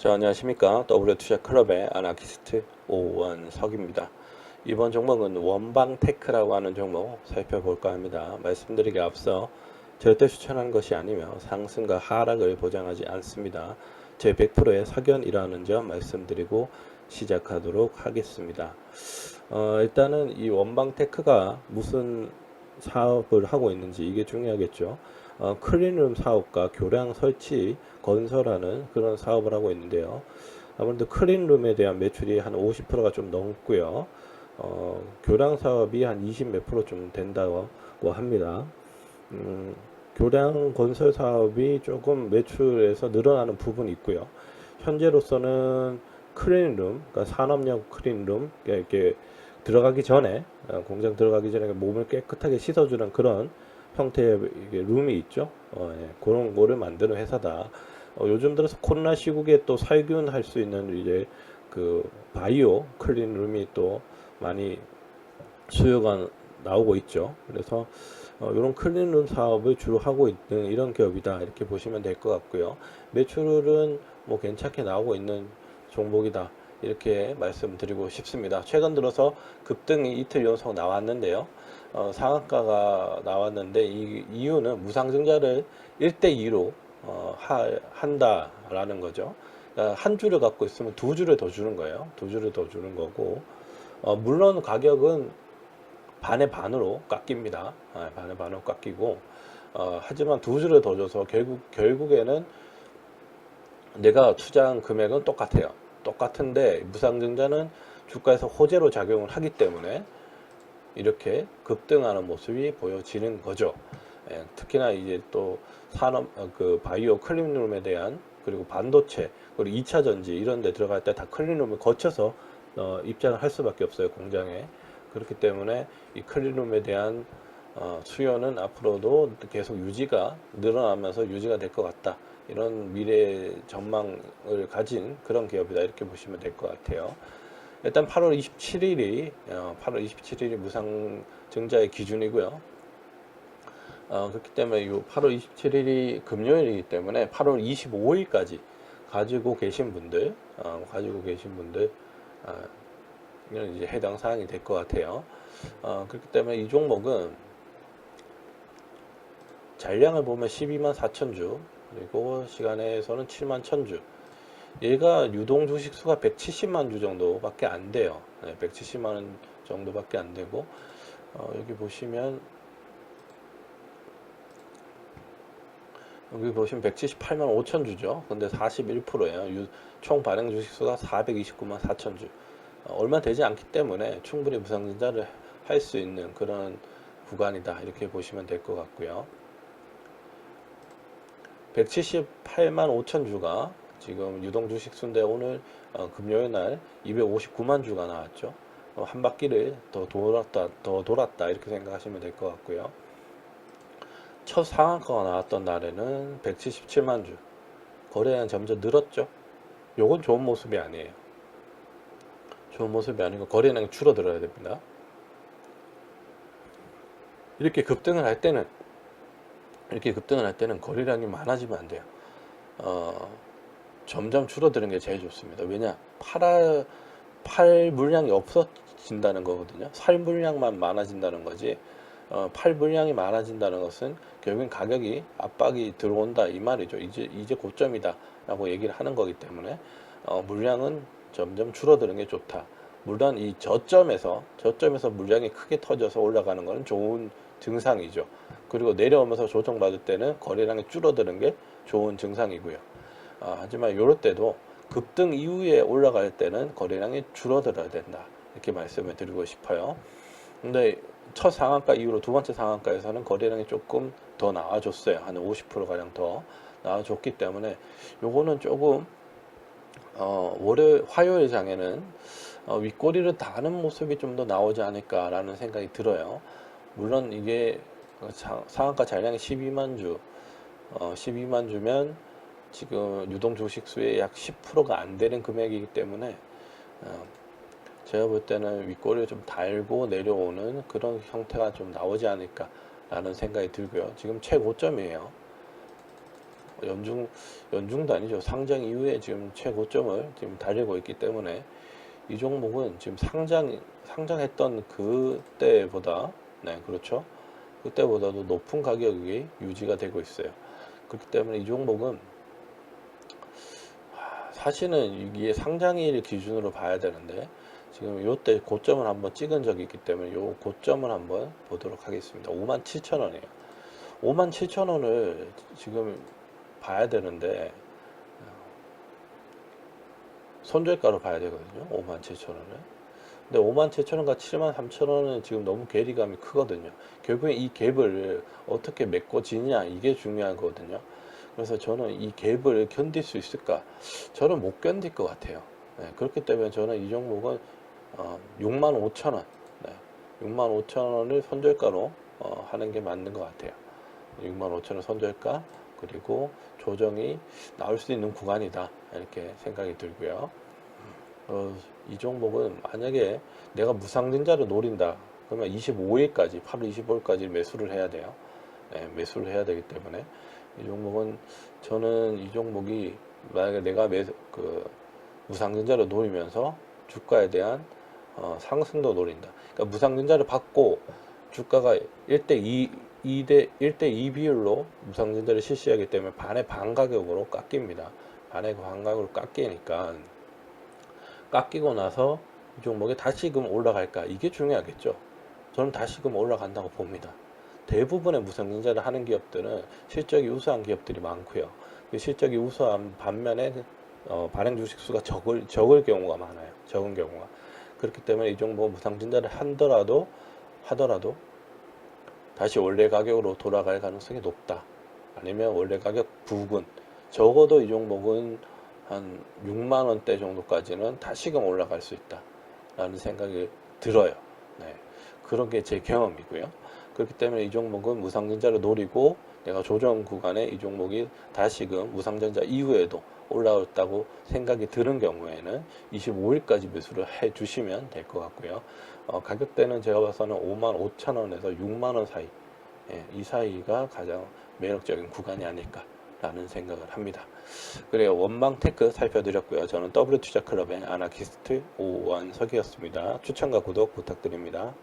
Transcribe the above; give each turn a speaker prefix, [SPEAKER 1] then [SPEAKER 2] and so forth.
[SPEAKER 1] 자, 안녕하십니까. W투자 클럽의 아나키스트 오원석입니다. 이번 종목은 원방테크라고 하는 종목 살펴볼까 합니다. 말씀드리기 앞서 절대 추천하는 것이 아니며 상승과 하락을 보장하지 않습니다. 제 100%의 사견이라는 점 말씀드리고 시작하도록 하겠습니다. 어, 일단은 이 원방테크가 무슨 사업을 하고 있는지 이게 중요하겠죠. 어, 클린룸 사업과 교량 설치 건설하는 그런 사업을 하고 있는데요. 아무래도 클린룸에 대한 매출이 한 50%가 좀 넘고요. 어, 교량 사업이 한 20 몇 프로 좀 된다고 합니다. 음, 교량 건설 사업이 조금 매출에서 늘어나는 부분이 있고요. 현재로서는 클린룸, 그러니까 산업용 클린룸, 이렇게 들어가기 전에 어, 공장 들어가기 전에 몸을 깨끗하게 씻어주는 그런 형태의 룸이 있죠. 어, 예, 그런 거를 만드는 회사다. 어, 요즘 들어서 코로나 시국에 또 살균 할 수 있는 이제 그 바이오 클린 룸이 또 많이 수요가 나오고 있죠. 그래서 어, 이런 클린룸 사업을 주로 하고 있는 이런 기업이다 이렇게 보시면 될 것 같고요. 매출은 뭐 괜찮게 나오고 있는 종목이다 이렇게 말씀드리고 싶습니다. 최근 들어서 급등이 이틀 연속 나왔는데요. 어, 상한가가 나왔는데 이 이유는 무상증자를 1대2로 어, 하, 한다라는 거죠. 그러니까 한 주를 갖고 있으면 두 주를 더 주는 거예요. 두 주를 더 주는 거고 어, 물론 가격은 반의 반으로 깎입니다. 아, 반의 반으로 깎이고 어, 하지만 두 주를 더 줘서 결국 결국에는 내가 투자한 금액은 똑같아요. 똑같은데 무상증자는 주가에서 호재로 작용을 하기 때문에 이렇게 급등하는 모습이 보여지는 거죠. 예, 특히나 이제 또 산업 어, 그 바이오 클린룸에 대한 그리고 반도체 그리고 2차 전지 이런 데 들어갈 때 다 클린룸을 거쳐서 어, 입장을 할 수밖에 없어요 공장에 그렇기 때문에 이 클린룸에 대한 어, 수요는 앞으로도 계속 유지가 늘어나면서 유지가 될 것 같다 이런 미래 전망을 가진 그런 기업이다 이렇게 보시면 될 것 같아요. 일단 8월 27일이 8월 27일이 무상 증자의 기준이고요. 어, 그렇기 때문에 이 8월 27일이 금요일이기 때문에 8월 25일까지 가지고 계신 분들, 어, 가지고 계신 분들, 어, 이런 이제 해당 사항이 될 것 같아요. 어, 그렇기 때문에 이 종목은 잔량을 보면 12만 4천 주, 그리고 시간에서는 7만 1천 주. 얘가 유동 주식 수가 170만 주 정도밖에 안 돼요. 네, 170만 정도밖에 안 되고 어, 여기 보시면 여기 보시면 178만 5천 주죠. 근데 41%예요. 총 발행 주식 수가 429만 4천 주. 어, 얼마 되지 않기 때문에 충분히 무상증자를 할 수 있는 그런 구간이다. 이렇게 보시면 될 것 같고요. 178만 5천 주가 지금 유동 주식 수인데 오늘 어, 금요일 날 259만 주가 나왔죠. 어, 한 바퀴를 더 돌았다, 더 돌았다 이렇게 생각하시면 될 것 같고요. 첫 상한가가 나왔던 날에는 177만 주. 거래량 점점 늘었죠. 요건 좋은 모습이 아니에요. 좋은 모습이 아니고 거래량이 줄어들어야 됩니다. 이렇게 급등을 할 때는 이렇게 급등을 할 때는 거래량이 많아지면 안 돼요. 어, 점점 줄어드는 게 제일 좋습니다. 왜냐? 팔아, 팔 물량이 없어진다는 거거든요. 살 물량만 많아진다는 거지. 어, 팔 물량이 많아진다는 것은 결국엔 가격이 압박이 들어온다 이 말이죠. 이제 이제 고점이다라고 얘기를 하는 거기 때문에 어, 물량은 점점 줄어드는 게 좋다. 물론 이 저점에서 저점에서 물량이 크게 터져서 올라가는 것은 좋은 증상이죠. 그리고 내려오면서 조정받을 때는 거래량이 줄어드는 게 좋은 증상이고요. 아, 하지만 이럴 때도 급등 이후에 올라갈 때는 거래량이 줄어들어야 된다. 이렇게 말씀을 드리고 싶어요. 근데 첫 상한가 이후로 두 번째 상한가에서는 거래량이 조금 더 나와줬어요. 한 50% 가량 더 나와줬기 때문에 요거는 조금 어, 월요일 화요일 장에는 어, 윗꼬리를 다는 모습이 좀 더 나오지 않을까라는 생각이 들어요. 물론 이게 상한가 잔량이 12만 주, 어, 12만 주면 지금 유동 주식 수의 약 10%가 안 되는 금액이기 때문에 어, 제가 볼 때는 윗꼬리를 좀 달고 내려오는 그런 형태가 좀 나오지 않을까라는 생각이 들고요. 지금 최고점이에요. 연중 연중도 아니죠. 상장 이후에 지금 최고점을 지금 달리고 있기 때문에 이 종목은 지금 상장 상장했던 그때보다 네 그렇죠. 그때보다도 높은 가격이 유지가 되고 있어요. 그렇기 때문에 이 종목은 하, 사실은 이게 상장일 기준으로 봐야 되는데 지금 요때 고점을 한번 찍은 적이 있기 때문에 요 고점을 한번 보도록 하겠습니다. 57,000원이에요. 57,000원을 지금 봐야 되는데 손절가로 봐야 되거든요. 57,000원을. 근데 57,000원과 73,000원은 지금 너무 괴리감이 크거든요. 결국에 이 갭을 어떻게 메꿔지냐 이게 중요한 거거든요. 그래서 저는 이 갭을 견딜 수 있을까? 저는 못 견딜 것 같아요. 네, 그렇기 때문에 저는 이 종목은 어, 65,000원, 네, 65,000원을 손절가로 어, 하는 게 맞는 것 같아요. 65,000원 손절가 그리고 조정이 나올 수 있는 구간이다 이렇게 생각이 들고요. 어, 이 종목은 만약에 내가 무상증자를 노린다 그러면 25일까지 8월 25일까지 매수를 해야 돼요. 네, 매수를 해야 되기 때문에 이 종목은 저는 이 종목이 만약에 내가 매, 그 무상증자를 노리면서 주가에 대한 어, 상승도 노린다. 그러니까 무상증자를 받고 주가가 1대 2, 2대 1대 2 비율로 무상증자를 실시하기 때문에 반의 반 가격으로 깎입니다. 반의 반 가격으로 깎이니까 깎이고 나서 이 종목이 다시금 올라갈까 이게 중요하겠죠. 저는 다시금 올라간다고 봅니다. 대부분의 무상증자를 하는 기업들은 실적이 우수한 기업들이 많고요. 그 실적이 우수한 반면에 어, 발행 주식 수가 적을 적을 경우가 많아요. 적은 경우가 그렇기 때문에 이 종목 무상증자를 하더라도 하더라도 다시 원래 가격으로 돌아갈 가능성이 높다. 아니면 원래 가격 부근 적어도 이 종목은 한 6만 원대 정도까지는 다시금 올라갈 수 있다라는 생각이 들어요. 네. 그런 게 제 경험이고요. 그렇기 때문에 이 종목은 무상증자를 노리고 내가 조정 구간에 이 종목이 다시금 무상증자 이후에도 올라왔다고 생각이 드는 경우에는 25일까지 매수를 해 주시면 될 것 같고요. 어, 가격대는 제가 봐서는 5만 5천 원에서 6만 원 사이, 예, 이 사이가 가장 매력적인 구간이 아닐까 라는 생각을 합니다. 그래요. 원망 테크 살펴드렸고요. 저는 W 투자 클럽의 아나키스트 오원석이었습니다. 추천과 구독 부탁드립니다.